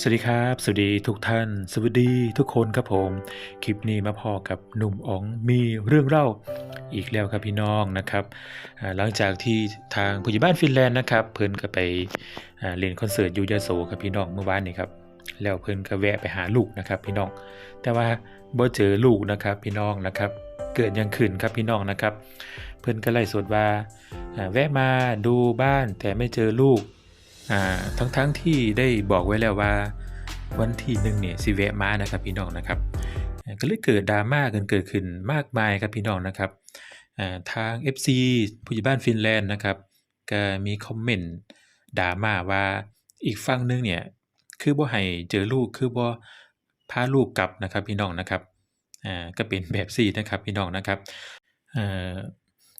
สวัสดีครับ สวัสดีทุกท่าน สวัสดีทุกคนครับผม คลิปนี้มาพอกับหนุ่มอ๋องมีเรื่องเล่าอีกแล้วครับพี่น้องนะครับหลังจากที่ทางผู้ใหญ่บ้านฟินแลนด์นะครับเพิ่นก็ไปเล่นคอนเสิร์ตยูยโสครับพี่น้องเมื่อวานนี้ครับแล้วเพิ่นก็แวะไปหาลูกนะครับพี่น้อง แต่ว่าบ่เจอลูกนะครับพี่น้องนะครับ เกิดยังขึ้นครับพี่น้องนะครับ เพิ่นก็ไล่สดว่าแวะมาดูบ้านแต่ไม่เจอลูก ทั้งๆทที่ได้บอกไว้แล้วว่าวันที่หนึ่งเนี่ยสิแวะมานะครับพี่น้องนะครับก็เลยเกิดดราม่ากันเกิดขึ้นมากมายครับพี่น้องนะครับทาง FC ผู้ใหญ่บ้านฟินแลนด์นะครับก็มีคอมเมนต์ด่าม่าว่าอีกฝั่งหนึงเนี่ยคือบ่ให้เจอลูกคือบ่พาลูกกลับนะครับพี่น้องนะครับอ่าก็เป็นแบบซี่นะครับพี่น้องนะครับอ่อ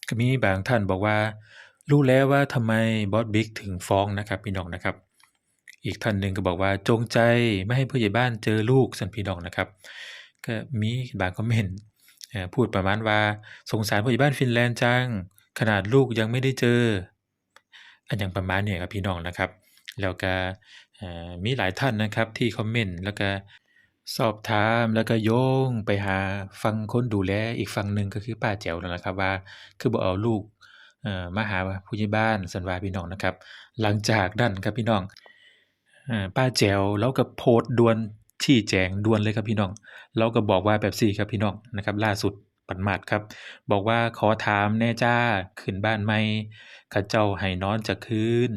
ก็มีบางท่านบอกว่า รู้แล้วว่าทำไมบอสบิ๊กถึงฟ้องนะครับพี่น้องนะครับ อีกท่านหนึ่งก็บอกว่าจงใจไม่ให้ผู้ใหญ่บ้านเจอลูกสันพี่น้องนะครับ ก็มีบางคอมเมนต์พูดประมาณว่าสงสารผู้ใหญ่บ้านฟินแลนด์จัง ขนาดลูกยังไม่ได้เจอ อันอย่างประมาณเนี่ยครับพี่น้องนะครับ แล้วก็มีหลายท่านนะครับที่คอมเมนต์แล้วก็สอบถามแล้วก็โยงไปหาฟังคนดูแลอีกฝั่งหนึ่งก็คือป้าแจ๋วนั่นะครับว่า คือบ่เอาลูก มาหาผู้ใหญ่บ้านสันวาพี่น้องนะครับ หลังจากนั้นครับพี่น้องอป้าแจ๋วเลาก็โพสต์ดวนชี้แจงดวนเลยครับพี่น้องเลาก็บอกว่าแบบซี่ครับพี่น้องนะครับ ล่าสุดปันมาดครับ บอกว่าขอถามแน่จ้าขึ้นบ้านใหม่เขาเจ้าให้นอนจักคืน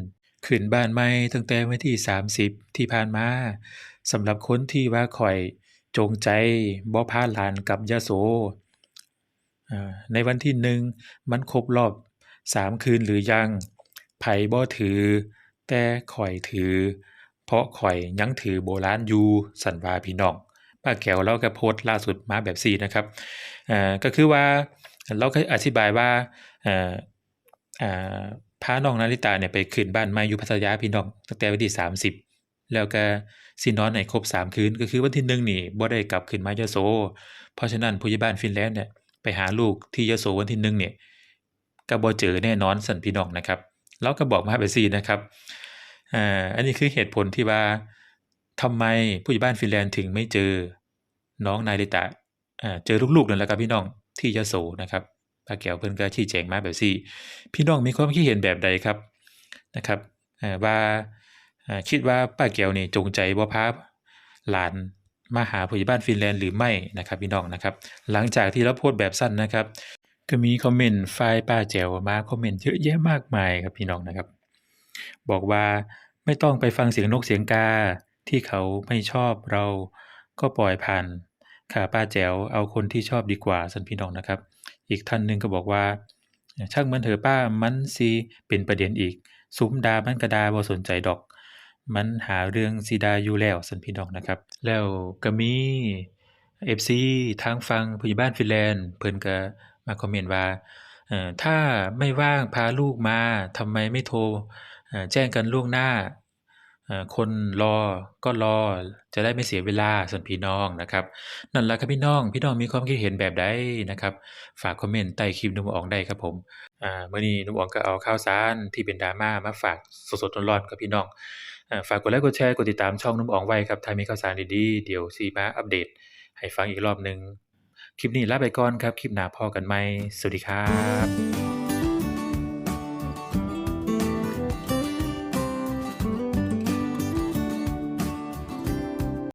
ขึ้นบ้านใหม่ตั้งแต่วันที่ 30 ที่ผ่านมาสำหรับคนที่ว่าข่อยจงใจบ่พาหลานกับยโสในวันที่หนึ่งมันครบรอบ สามคืนหรือยัง ไผบ่ถือ แต่ข่อยถือ เพราะข่อยยังถือโบราณอยู่สันวาพี่น้องป้าแก้วเราก็โพสต์ล่าสุดมาแบบซี่นะครับอ่าก็คือว่าเราก็อธิบายว่าอ่าอ่าพาน้องนาริตาเนี่ยไปขึ้นบ้านม่อยู่พัทยาพี่น้องตั้งแต่วันที่30แล้วก็สินอนให้ครบ3คืนก็คือวันที่หนึ่งนี่บ่ได้กลับขึ้นมายโส เพราะฉะนั้นผู้ใหญ่บ้านฟินแลนด์เนี่ยไปหาลูกที่ยโสวันที่หนึ่งเนี่ย ก็บ่เจอแน่นอนสันพี่น้องนะครับเราก็บอกมาแบซีนะครับอ่าอันนี้คือเหตุผลที่ว่าทำไมผู้ใหญ่บ้านฟินแลนด์ถึงไม่เจอน้องนายริตะอ่าเจอลูกๆนั่นแหละครับพี่น้องที่ยโสนะครับป้าแก้วเพิ่นก็ชี้แจงมาแบบซี่ พี่น้องมีความคิดเห็นแบบใดครับนะครับว่าอ่าคิดว่าป้าแก้วนี่จงใจบ่พาหลานมาหาผู้ใหญ่บ้านฟินแลนด์หรือไม่นะครับพี่น้องนะครับ หลังจากที่เราโพสต์แบบสั้นนะครับ ก็มีคอมเมนต์ฝ่ายป้าแจ๋วมาคอมเมนต์เยอะแยะมากมายครับพี่น้องนะครับ บอกว่าไม่ต้องไปฟังเสียงนกเสียงกาที่เขาไม่ชอบเราก็ปล่อยผ่านค่ะป้าแจ๋วเอาคนที่ชอบดีกว่าสันพี่น้องนะครับ อีกท่านหนึ่งก็บอกว่า ช่างมันเถอะป้ามันสิเป็นประเด็นอีก ซุ้มดามันกระดาบ่สนใจดอก มันหาเรื่องสิดาอยู่แล้วสันพี่น้องนะครับ แล้วก็มี FC ทางฝั่งผู้ใหญ่บ้านฟินแลนด์เพิ่นก็ มาคอมเมนต์ว่าถ้าไม่ว่างพาลูกมาทำไมไม่โทรแจ้งกันล่วงหน้า คนรอก็รอจะได้ไม่เสียเวลาส่วนพี่น้องนะครับ นั่นแหละครับพี่น้องพี่น้องมีความคิดเห็นแบบใดนะครับ ฝากคอมเมนต์ใต้คลิปนุ่มอ๋องได้ครับผมอ่ามื้อนี้นุ่มอ๋องก็เอาข่าวสารที่เป็นดราม่ามาฝากสดๆร้อนๆกับพี่น้องฝากกดไลค์กดแชร์กดติดตามช่องนุ่มอ๋องไว้ครับถ้ามีข่าวสารดีๆเดี๋ยวสิมาอัปเดต ให้ฟังอีกรอบหนึ่ง คลิปนี้ลาไปก่อนครับ คลิปหน้าพอกันใหม่สวัสดีครับ